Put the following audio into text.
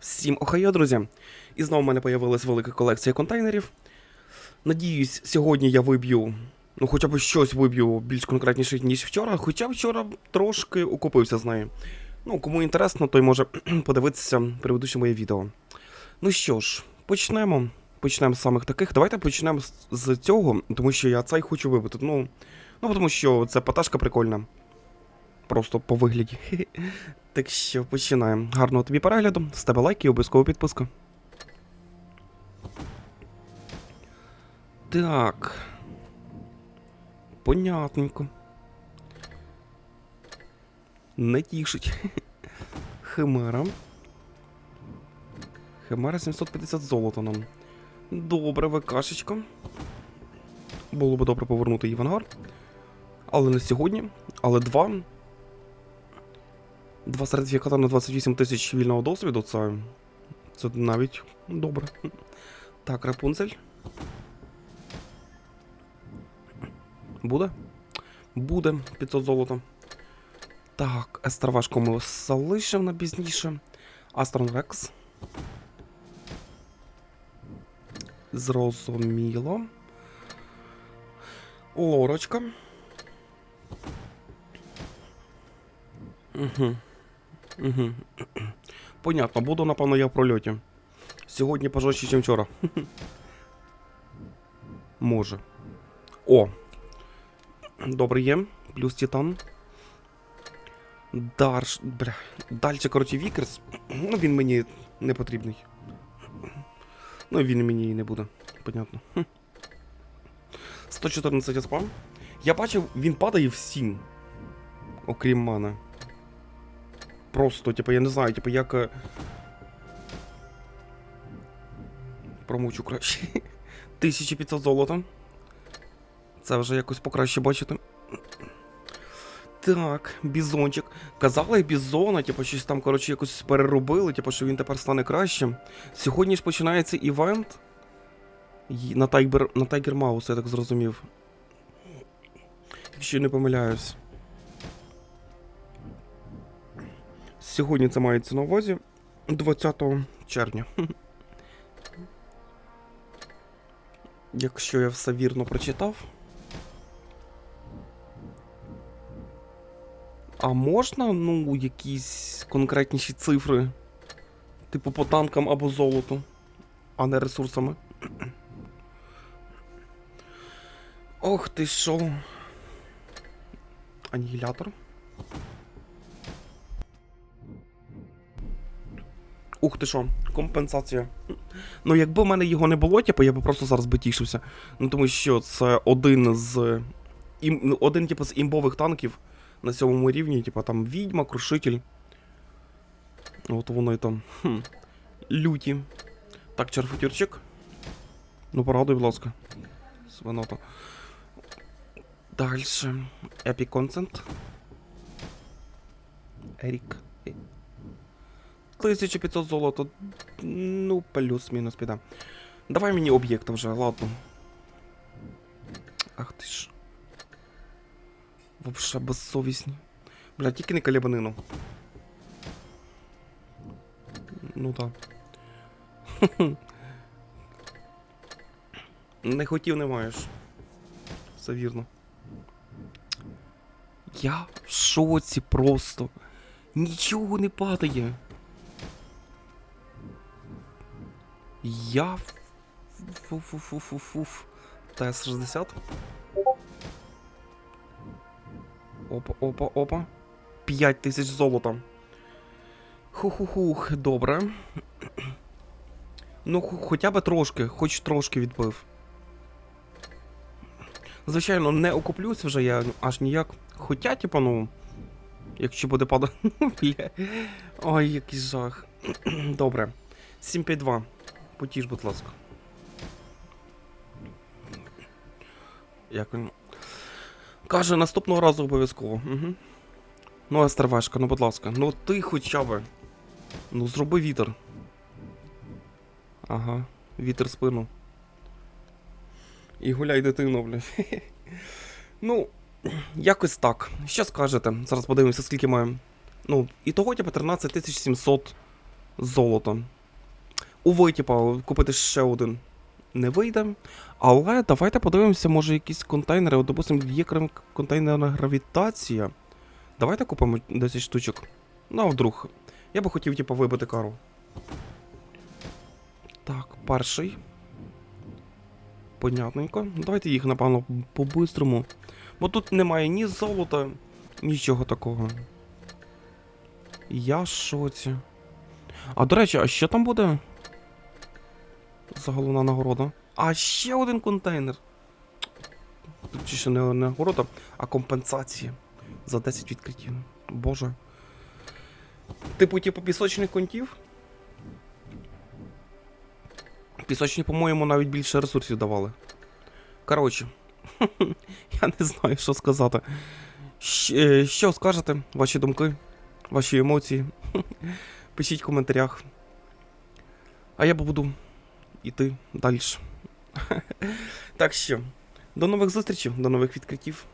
Всім охайо, друзі! І знову в мене появилась велика колекція контейнерів. Надіюсь, сьогодні я виб'ю, ну хоча б щось виб'ю більш конкретніше, ніж вчора, хоча вчора трошки окупився з нею. Ну, кому інтересно, той може подивитися предыдущее моє відео. Ну що ж, почнемо. Почнемо з самих таких. Давайте почнемо з цього, тому що я цей хочу вибити. Ну, ну тому що це паташка прикольна. Просто по вигляді. Так що починаємо. Гарного тобі перегляду. З лайк і обов'язково підписка. Так. Понятненько. Не тішить. Химера. Химера 750 золота нам. Добре, ВКшечка. Було би добре повернути її в ангар. Але не сьогодні. Але два. Два сертифіката на 28 тисяч вільного досвіду, це. Це навіть добре. Так, Рапунцель. Буде? Буде 500 золота. Так, Естравашку ми залишимо на пізніше. Астрон Рекс. Зрозуміло. Лорочка. Угу. Угу. Понятно, буду, напевно, я в прольоті. Сьогодні пожорстче, ніж вчора. Може. О. Добре є. Плюс Титан. Дарш. Бля. Далі, коротше, Вікерс. Ну, він мені не потрібний. Ну, він мені і не буде. Понятно. 114 СПА. Я бачив, він падає всім. Окрім мене. Просто, типу, я не знаю, типу, як. е, Промовчу краще. 1500 золота. Це вже якось покраще бачити. Так, бізончик. Казали бізона, типу, щось там, коротше, якось переробили, типу, що він тепер стане кращим. Сьогодні ж починається івент. На Тайгер, на Маус, я так зрозумів. Якщо не помиляюсь. Сьогодні це мається на увазі 20 червня. Якщо я все вірно прочитав. А можна, ну, якісь конкретніші цифри? Типу по танкам або золоту, а не ресурсами. Ох ти що. Анігілятор. Ух ти що, компенсація. Ну, якби в мене його не було, типу, я б просто зараз би тішився. Ну тому що це один з. Ім, ну, один, типу, з імбових танків на сьомому рівні, типу там відьма, крушитель. От воно і там. Хм. Люті. Так, черфутірчик. Ну, порадуй, будь ласка. Свинота. Дальше. Epic Consent. Ерік. 1500 золота. Ну, плюс-мінус піде. Давай мені об'єкти вже, ладно. Ах ти ж. Вообще безсовісні. Бля, тільки не калібанину. Ну так. Не хотів, не маєш. Все вірно. Я в шоці просто. Нічого не падає. Я. Фу-фу-фу-фу-фуф. ТС-60. Опа, опа, опа. 5 тисяч золота. Хух-хух-хух, добре. Ну, хоча б трошки, хоч трошки відбив. Звичайно, не окуплюсь вже я аж ніяк. Хоча, типа, ну. Якщо буде падати. Ну. Ой, який жах. Добре. 752. Потіж, будь ласка. Як він. Каже, наступного разу обов'язково. Угу. Ну, Естервешка, ну будь ласка. Ну ти хоча б. Ну, зроби вітер. Ага, вітер спину. І гуляй дитину, бля. Ну, якось так. Що скажете? Зараз подивимося, скільки маємо. Ну, і того, типу, 13 700 золото. Уви, типа, купити ще один не вийде. Але давайте подивимося, може якісь контейнери. От, допустим, є контейнерна гравітація. Давайте купимо 10 штучок. Ну, вдруг. Я би хотів, типу, вибити кару. Так, перший. Понятненько. Давайте їх, напевно, по-бистрому. Бо тут немає ні золота, нічого такого. Я шоці. А до речі, а що там буде? За головна нагорода. А ще один контейнер. Чи ще не нагорода, а компенсація. За 10 відкриттів. Боже. Типу, типу, пісочних контів. Пісочні, по-моєму, навіть більше ресурсів давали. Коротше, я не знаю, що сказати. Е, Що скажете? Ваші думки, ваші емоції? Пишіть в коментарях. А я буду йти далі. так що, до нових зустрічей, до нових відкриттів.